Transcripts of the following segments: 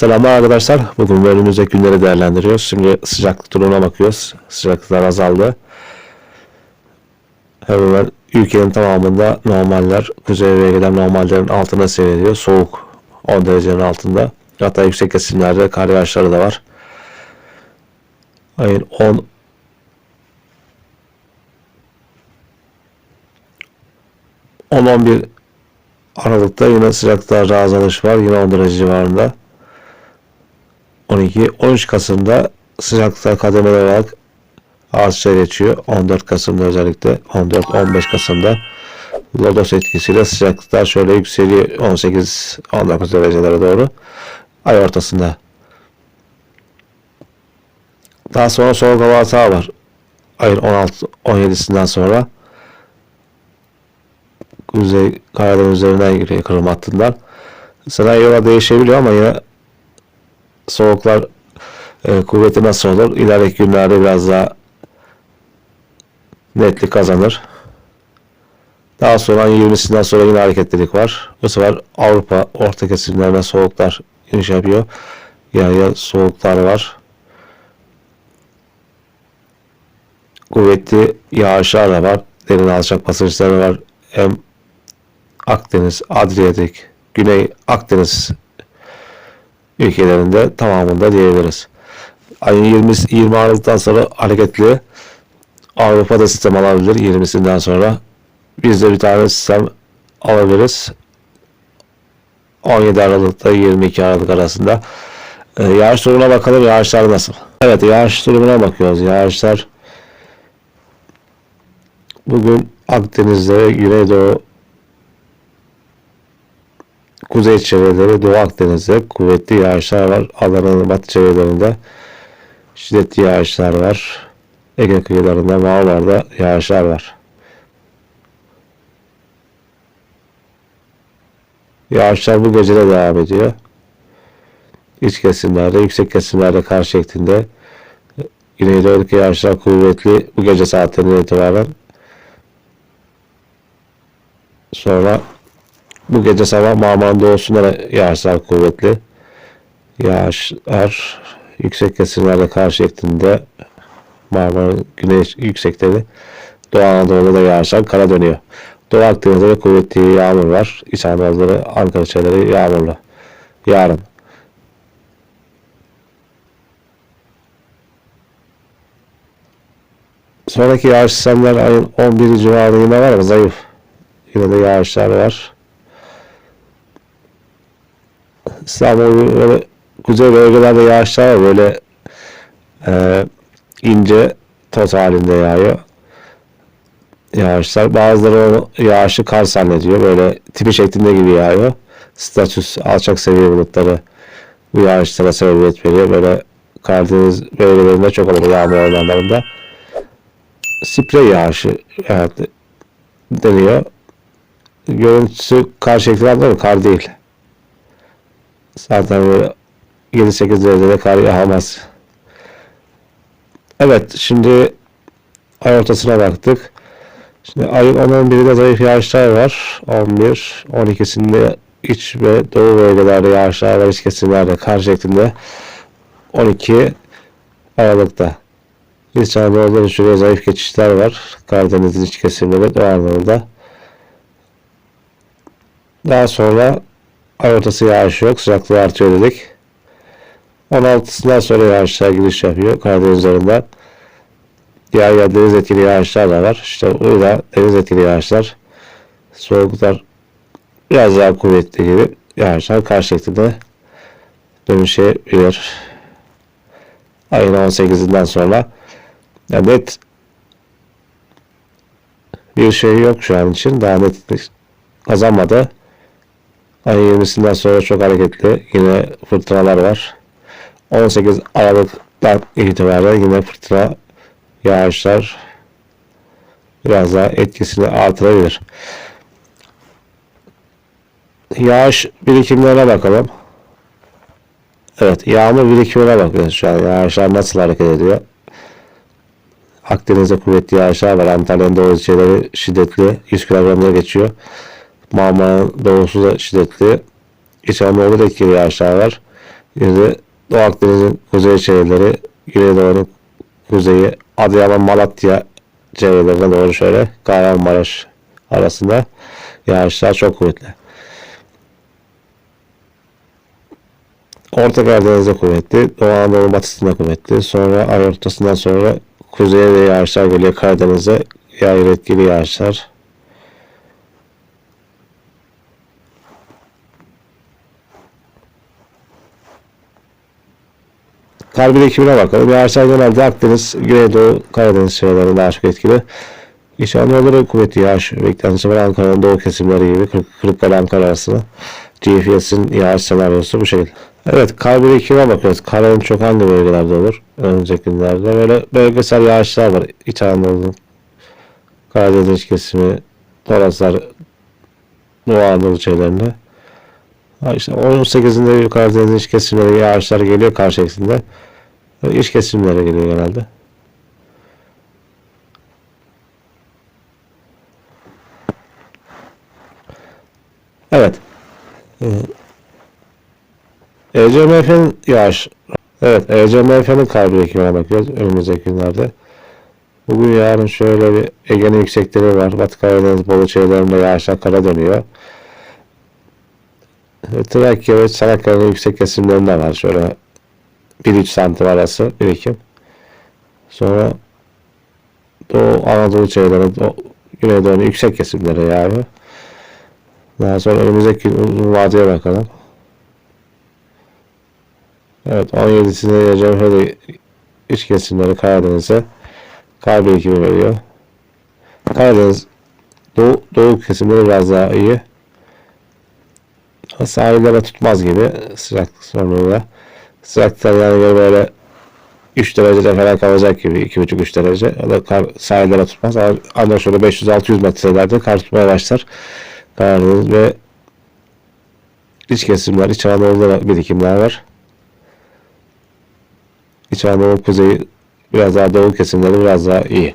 Selamlar arkadaşlar. Bugün önümüzdeki günleri değerlendiriyoruz. Şimdi sıcaklık durumuna bakıyoruz. Sıcaklıklar azaldı. Hemen ülkenin tamamında normaller, kuzey ve gelen normallerin altına seyrediyor. Soğuk 10 derecenin altında. Hatta yüksek kesimlerde kar yağışları da var. Ayın 10 10-11 Aralık'ta yine sıcaklıklarda azalış var. Yine 10 derece civarında. 12, 13 Kasım'da sıcaklıklar kademeli olarak artışa geçiyor. 14 Kasım'da özellikle 14-15 Kasım'da Lodos etkisiyle sıcaklıklar şöyle yükseliyor 18-19 derecelere doğru ay ortasında. Daha sonra soğuk hava atağı var. Ayın 16-17'sinden sonra Kuzey Karadeniz üzerinden giriyor Kırım hattından. Sanayi yola değişebiliyor ama yine soğuklar e, kuvveti nasıl olur? İleriki günlerde biraz daha netlik kazanır. Daha sonra 20'sinden sonra yine hareketlilik var. Bu sefer Avrupa orta kesimlerine soğuklar iniş yapıyor. Yani soğuklar var. Kuvvetli yağışlar da var. Derin alçak basınçları var. Hem Akdeniz, Adriyatik, Güney Akdeniz ülkelerinde tamamında diyebiliriz. Ayın 20, 20 Aralık'tan sonra hareketli Avrupa'da sistem alabilir 20'sinden sonra. Biz de bir tane sistem alabiliriz. 17 Aralık'ta 22 Aralık arasında. Ee, yağış durumuna bakalım. Yağışlar nasıl? Evet yağış durumuna bakıyoruz. Yağışlar bugün Akdeniz'de Güneydoğu kuzey çevreleri Doğu Akdeniz'de kuvvetli yağışlar var. Adana'nın batı çevrelerinde şiddetli yağışlar var. Ege kıyılarında, Marmara'da yağışlar var. Yağışlar bu gece de devam ediyor. İç kesimlerde, yüksek kesimlerde kar şeklinde. Güneydoğudaki yağışlar kuvvetli bu gece saatlerinden itibaren. Sonra bu gece sabah Marmara'nın doğusunda da yağışlar kuvvetli. Yağışlar yüksek kesimlerde kar şeklinde Marmara güneş yüksekleri Doğu Anadolu'da da yağışlar kara dönüyor. Doğu Akdeniz'de de kuvvetli yağmur var. İç Anadolu'da Ankara çevreleri yağmurlu. Yarın. Sonraki yağış sistemler ayın 11 civarında yine var ama zayıf. Yine de yağışlar var. İstanbul böyle kuzey bölgelerde yağışlar var böyle e, ince toz halinde yağıyor. Yağışlar bazıları yağışı kar zannediyor. Böyle tipi şeklinde gibi yağıyor. Statüs alçak seviye bulutları bu yağışlara sebebiyet veriyor. Böyle Karadeniz bölgelerinde çok olur yağmur ormanlarında. Sprey yağışı yani deniyor. Görüntüsü kar şeklinde ama kar değil. Zaten böyle 7-8 derecede kar yağmaz. Evet şimdi ay ortasına baktık. Şimdi ayın 10-11'inde zayıf yağışlar var. 11, 12'sinde iç ve doğu bölgelerde yağışlar var. İç kesimlerde kar şeklinde. 12 Aralık'ta. İç Anadolu'da şuraya zayıf geçişler var. Karadeniz'in iç kesimleri Doğu Anadolu'da. Daha sonra ay ortası yağış yok. Sıcaklığı artıyor dedik. 16'sından sonra yağışlar giriş yapıyor Karadeniz. Diğer yer deniz etkili yağışlar da var. İşte burada deniz etkili yağışlar. Soğuklar biraz daha kuvvetli gibi yağışlar kar şeklinde dönüşebilir. Ayın 18'inden sonra yani net bir şey yok şu an için. Daha net kazanmadı. Ayın 20'sinden sonra çok hareketli. Yine fırtınalar var. 18 Aralık'tan itibaren yine fırtına yağışlar biraz daha etkisini artırabilir. Yağış birikimlerine bakalım. Evet, yağmur birikimine bakıyoruz şu an. Yağışlar nasıl hareket ediyor? Akdeniz'de kuvvetli yağışlar var. Antalya'nın doğu ilçeleri şiddetli. 100 kilogramda geçiyor. Marmara'nın doğusu da şiddetli. İç Anadolu'da etkili yağışlar var. Bir de Doğu Akdeniz'in kuzey şehirleri, Güneydoğu'nun kuzeyi, Adıyaman, Malatya çevrelerine doğru şöyle Kahramanmaraş arasında yağışlar çok kuvvetli. Orta Karadeniz'de kuvvetli, Doğu Anadolu batısında kuvvetli. Sonra ay ortasından sonra kuzeye de yağışlar geliyor Karadeniz'e. Yağır etkili yağışlar. Kar birikimine bakalım. Yağışlar genelde Akdeniz, Güneydoğu, Karadeniz çevrelerinde daha çok etkili. İç Anadolu'da kuvvetli yağış beklentisi var. Ankara'nın doğu kesimleri gibi Kırıkkale Ankara arasında. GFS'in yağış senaryosu bu şekilde. Evet kar birikimine bakıyoruz. Kar en çok hangi bölgelerde olur? Önümüzdeki günlerde. Böyle bölgesel yağışlar var. İç Anadolu, Karadeniz kesimi, Toroslar, Doğu Anadolu çevrelerinde. İşte 18'inde Karadeniz iç kesimleri yağışlar geliyor kar şeklinde. İç kesimlere geliyor genelde. Evet. ECMF'nin yağış. Evet, ECMF'nin kar birikimine bakıyoruz önümüzdeki günlerde. Bugün yarın şöyle bir Ege'nin yüksekleri var. Batı Karadeniz Bolu çevrelerinde yağışlar kara dönüyor. Ve Trakya ve Çanakkale'nin yüksek kesimlerinde var. Şöyle 1-3 santim arası birikim. Sonra Doğu Anadolu çevreleri, Doğu, Güneydoğu'nun yüksek kesimlere yağıyor. Daha sonra önümüzdeki uzun bakalım. Evet 17'sinde yayacağım şöyle iç kesimleri Karadeniz'e kar birikimi veriyor. Karadeniz doğu, doğu kesimleri biraz daha iyi. Sahillere tutmaz gibi sıcaklık sorunuyla. Sıcaklıklar yani böyle 3 derecede falan kalacak gibi 2,5-3 derece. O da kar sahillere tutmaz. Ancak şöyle 500-600 metrelerde kar tutmaya başlar. Karadeniz ve iç kesimler, İç Anadolu'da da birikimler var. İç Anadolu kuzeyi biraz daha doğu kesimleri biraz daha iyi.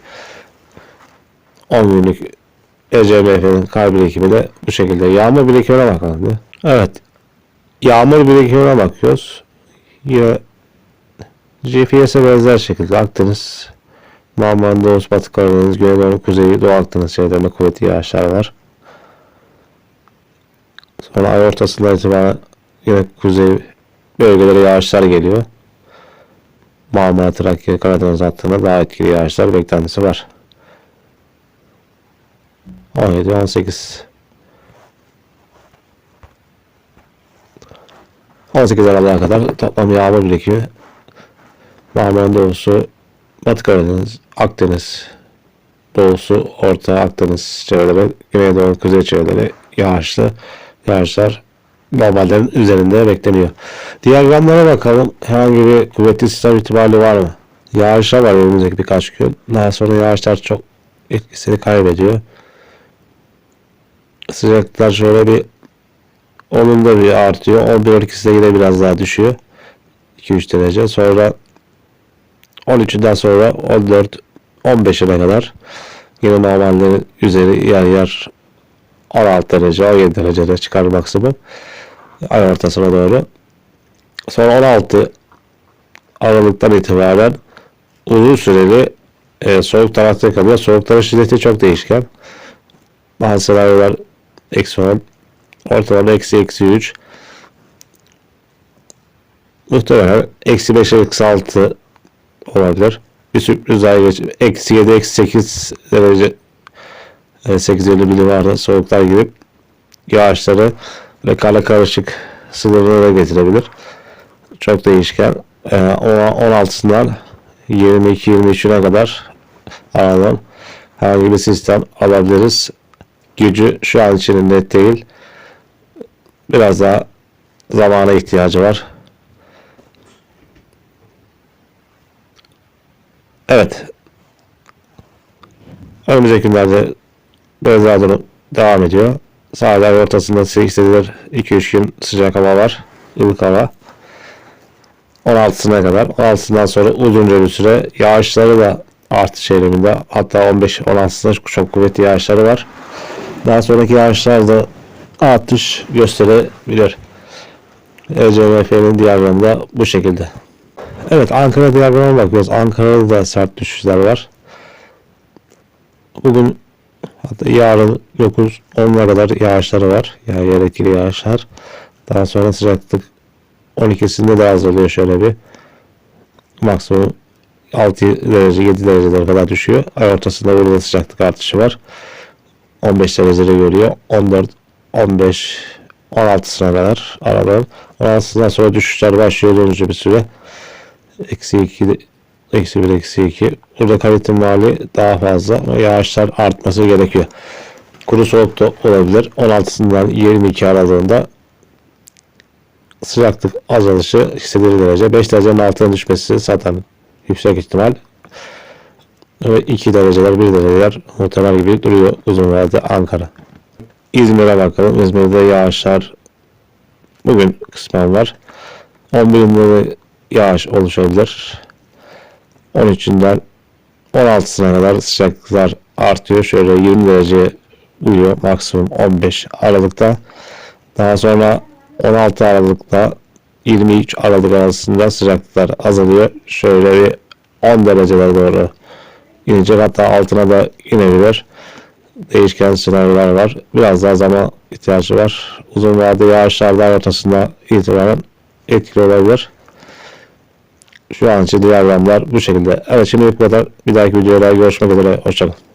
10 günlük ECMF'nin kar birikimi de bu şekilde. Yağmur birikimine bakalım. Ya. Evet. Yağmur birikimine bakıyoruz. Yine GPS'e benzer şekilde Akdeniz, Marmara, Doğu, Batı Karadeniz, Güneydoğu, Kuzey, Doğu Akdeniz şehirlerinde kuvvetli yağışlar var. Sonra ay ortasından itibaren yine kuzey bölgelere yağışlar geliyor. Marmara, Trakya, Karadeniz hattında daha etkili yağışlar beklentisi var. 17, 18 18 Aralık'a kadar toplam yağmur birikimi Marmara doğusu, Batı Karadeniz, Akdeniz doğusu, Orta Akdeniz çevreleri, Güneydoğu, Kuzey çevreleri yağışlı yağışlar normallerin üzerinde bekleniyor. Diyagramlara bakalım. Herhangi bir kuvvetli sistem ihtimali var mı? Yağışlar var önümüzdeki birkaç gün. Daha sonra yağışlar çok etkisini kaybediyor. Sıcaklıklar şöyle bir onun da bir artıyor. 11-12'sine yine biraz daha düşüyor. 2-3 derece. Sonra 13'ünden sonra 14 15'ine kadar yine normallerin üzeri yer yer 16 derece 17 derecede çıkar maksimum ay ortasına doğru. Sonra 16 Aralık'tan itibaren uzun süreli e, soğuk tarafta kalıyor. Soğukların şiddeti çok değişken. Bazı senaryolar eksi 10 ortalama eksi eksi 3 muhtemelen eksi 5 eksi 6 olabilir. Bir sürpriz daha geç. Eksi 7 eksi 8 derece 850 milibarda soğuklar girip yağışları ve kara karışık sınırına da getirebilir. Çok değişken. Ee, 16'sından 22-23'üne kadar aradan herhangi bir sistem alabiliriz. Gücü şu an için net değil. Biraz daha zamana ihtiyacı var. Evet. Önümüzdeki günlerde benzer durum devam ediyor. Sahiller ortasında hissedilir 2-3 gün sıcak hava var. ılık hava. 16'sına kadar. 16'sından sonra uzunca bir süre yağışları da artış eğiliminde. Hatta 15-16'sında çok kuvvetli yağışları var. Daha sonraki yağışlar da artış gösterebilir. ECMF'nin diyagramı da bu şekilde. Evet Ankara diyagramına bakıyoruz. Ankara'da da sert düşüşler var. Bugün hatta yarın 9 10'a kadar yağışları var. Yani yer yağışlar. Daha sonra sıcaklık 12'sinde de azalıyor şöyle bir. Maksimum 6 derece 7 derecelere kadar düşüyor. Ay ortasında burada da sıcaklık artışı var. 15 dereceleri görüyor. 14, 15, 16'sına kadar aralığın. 16'sından sonra düşüşler başlıyor dönücü bir süre. Eksi 2, eksi 1, eksi 2. Burada kalite mali daha fazla. Yağışlar artması gerekiyor. Kuru soğuk da olabilir. 16'sından 22 aralığında sıcaklık azalışı hissedilir derece. 5 derecenin altına düşmesi zaten yüksek ihtimal. Ve 2 dereceler 1 dereceler muhtemel gibi duruyor uzun vadede Ankara. İzmir'e bakalım. İzmir'de yağışlar bugün kısmen var. 11'inde yağış oluşabilir. 13'ünden 16'sına kadar sıcaklıklar artıyor. Şöyle 20 derece uyuyor. Maksimum 15 Aralık'ta. Daha sonra 16 Aralık'ta 23 Aralık arasında sıcaklıklar azalıyor. Şöyle bir 10 derecelere doğru inecek. Hatta altına da inebilir. Değişken senaryolar var. Biraz daha zaman ihtiyacı var. Uzun vadede yağışlardan ortasında itibaren etkili olabilir. Şu an için diyagramlar bu şekilde. Evet şimdi bu kadar. Bir dahaki videoda görüşmek üzere. Hoşçakalın.